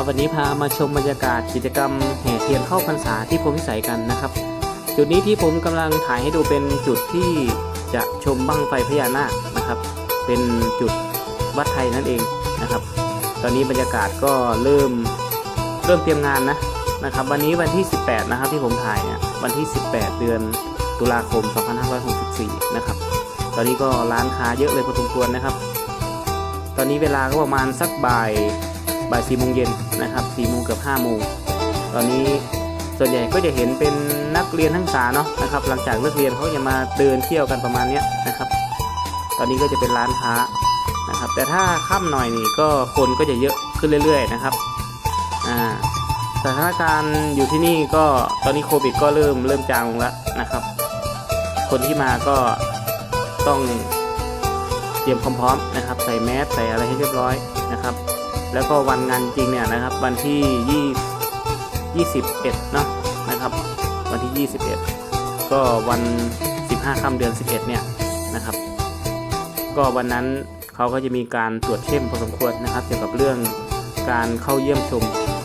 ครับวันนี้พามาชมบรรยากาศกิจกรรมแห่เทียนเข้าพรรษาที่พรมวิสัยกันนะครับ จุดนี้ที่ผมกำลังถ่ายให้ดูเป็นจุดที่จะชมบั้งไฟพญานาคนะครับ เป็นจุดวัดไทยนั่นเองนะครับ ตอนนี้บรรยากาศก็เริ่มเริ่มเตรียมงานนะนะครับ วันนี้วันที่ 18 นะครับที่ผมถ่ายเนี่ยวันที่ 18 เดือนตุลาคม 2564 นะครับ ตอนนี้ก็ร้านค้าเยอะเลยพอสมควรนะครับ ตอนนี้เวลาก็ประมาณสักบ่าย บ่ายสี่โมงเย็นนะครับสี่โมงเกือบห้าโมงตอนนี้ส่วนใหญ่ก็จะเห็นเป็นนักเรียนทั้งษาเนาะนะครับ หลังจากเลิกเรียนเขาจะมาเดินเที่ยวกันประมาณนี้นะครับ ตอนนี้ก็จะเป็นร้านค้านะครับ แต่ถ้าค่ำหน่อยนี่ก็คนก็จะเยอะขึ้นเรื่อย ๆ นะครับอ่าสถานการณ์อยู่ที่นี่ก็ตอนนี้โควิดก็เริ่มเริ่มจางลงแล้วนะครับ คนที่มาก็ต้องเตรียมความพร้อมนะครับ ใส่แมสใส่อะไรให้เรียบร้อยนะครับ แล้วก็วันงานจริงเนี่ยนะครับ วันที่ยี่21เอ็ดเนาะนะครับ วันที่21ก็วัน15ค่ำเดือน11เอ็ดเนี่ยนะครับ ก็วันนั้นเขาก็จะมีการตรวจเข้มพอสมควรนะครับ เกี่ยวกับเรื่องการเข้าเยี่ยมชม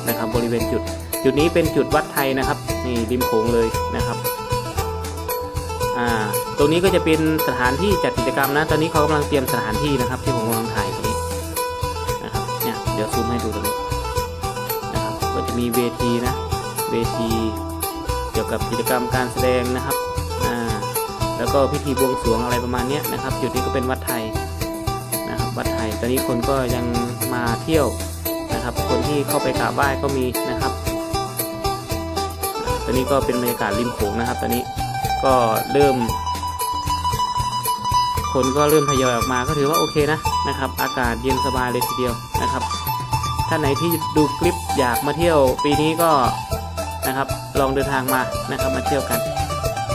นะครับ บริเวณจุด จุดนี้เป็นจุดวัดไทยนะครับนี่ริมโขงเลยนะครับอ่าตรงนี้ก็จะเป็นสถานที่จัดกิจกรรมนะ ตอนนี้เขากำลังเตรียมสถานที่นะครับที่ผม ดี๋ยวซูมให้ดูตรงนี้นะครับก็จะมีเวทีนะเวทีเกี่ยวกับกิจกรรมการแสดงนะครับอ่าแล้วก็พิธีบวงสรวงอะไรประมาณนี้นะครับ จุดนี้ก็เป็นวัดไทยนะครับวัดไทย ตอนนี้คนก็ยังมาเที่ยวนะครับ คนที่เข้าไปกราบไหว้ก็มีนะครับตอนนี้ก็เป็นบรรยากาศริมโขงนะครับ ตอนนี้ก็เริ่ม คนก็เริ่มทยอยออกมาก็ถือว่าโอเคนะนะครับ อากาศเย็นสบายเลยทีเดียวนะครับ ท่านไหนที่ดูคลิปอยากมาเที่ยวปีนี้ก็นะครับลองเดินทางมานะครับมาเที่ยวกัน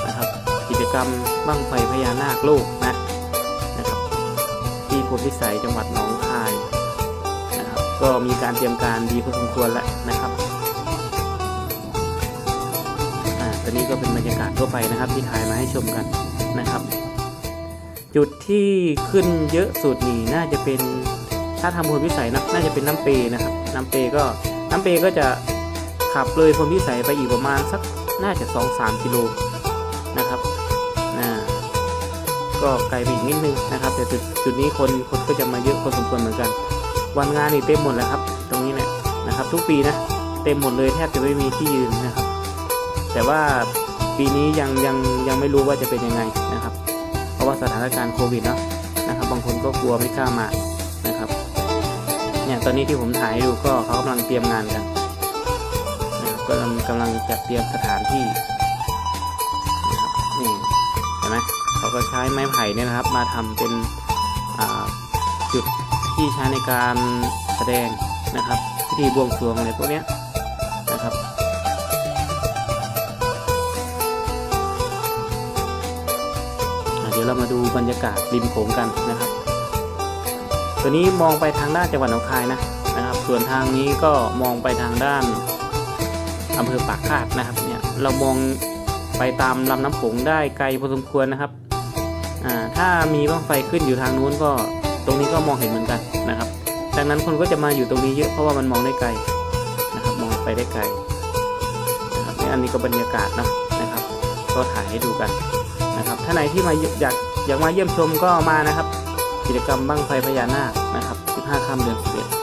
นะครับ กิจกรรมบั้งไฟพญานาคโลกนะนะครับ ที่ภูพิสัยจังหวัดหนองคายนะครับ ก็มีการเตรียมการดีพอสมควรแล้วนะครับอ่าตอนนี้ก็เป็นบรรยากาศทั่วไปนะครับที่ถ่ายมาให้ชมกันนะครับ จุดที่ขึ้นเยอะสุดนี่น่าจะเป็น ถ้าทำพลพิสัยนะน่าจะเป็นน้ำเปนะครับ น้ำเปก็น้ำเปก็จะขับเลยพลพิสัยไปอีกประมาณสักน่าจะ 2-3 กิโลนะครับอ่าก็ไกลไปอีกนิดนึงนะครับ แต่จุดจุดนี้คนคนก็จะมาเยอะพอสมควรเหมือนกัน วันงานนี่เต็มหมดแล้วครับ ตรงนี้เนี่ยนะครับ ทุกปีนะเต็มหมดเลยแทบจะไม่มีที่ยืนนะครับ แต่ว่าปีนี้ยังยังยังไม่รู้ว่าจะเป็นยังไงนะครับ เพราะว่าสถานการณ์โควิดเนาะนะครับ บางคนก็กลัวไม่กล้ามา เนี่ยตอนนี้ที่ผมถ่ายดูก็เขากำลังเตรียมงานกันนะครับกำลังกำลังจัดเตรียมสถานที่นะครับนี่เห็นไหมเขาก็ใช้ไม้ไผ่เนี่ยนะครับ มาทำเป็นจุดที่ใช้ในการแสดงนะครับพิธีบวงสรวงอะไรพวกเนี้ยนะครับเดี๋ยวเรามาดูบรรยากาศริมโขงกันนะครับ ตัวนี้มองไปทางด้านจังหวัดหนองคายนะนะครับ ส่วนทางนี้ก็มองไปทางด้านอำเภอปากคาดนะครับเนี่ยเรามองไปตามลำน้ำโขงได้ไกลพอสมควรนะครับอ่าถ้ามีบ้างไฟขึ้นอยู่ทางนู้นก็ตรงนี้ก็มองเห็นเหมือนกันนะครับดังนั้นคนก็จะมาอยู่ตรงนี้เยอะเพราะว่ามันมองได้ไกลนะครับมองไปได้ไกลนะครับเนี่ยอันนี้ก็บรรยากาศนะนะครับ ก็ถ่ายให้ดูกันนะครับถ้าไหนที่มาอยากอยากมาเยี่ยมชมก็มานะครับ กิจกรรมบั้งไฟพญานาคนะครับ 15ค่ำเดือน11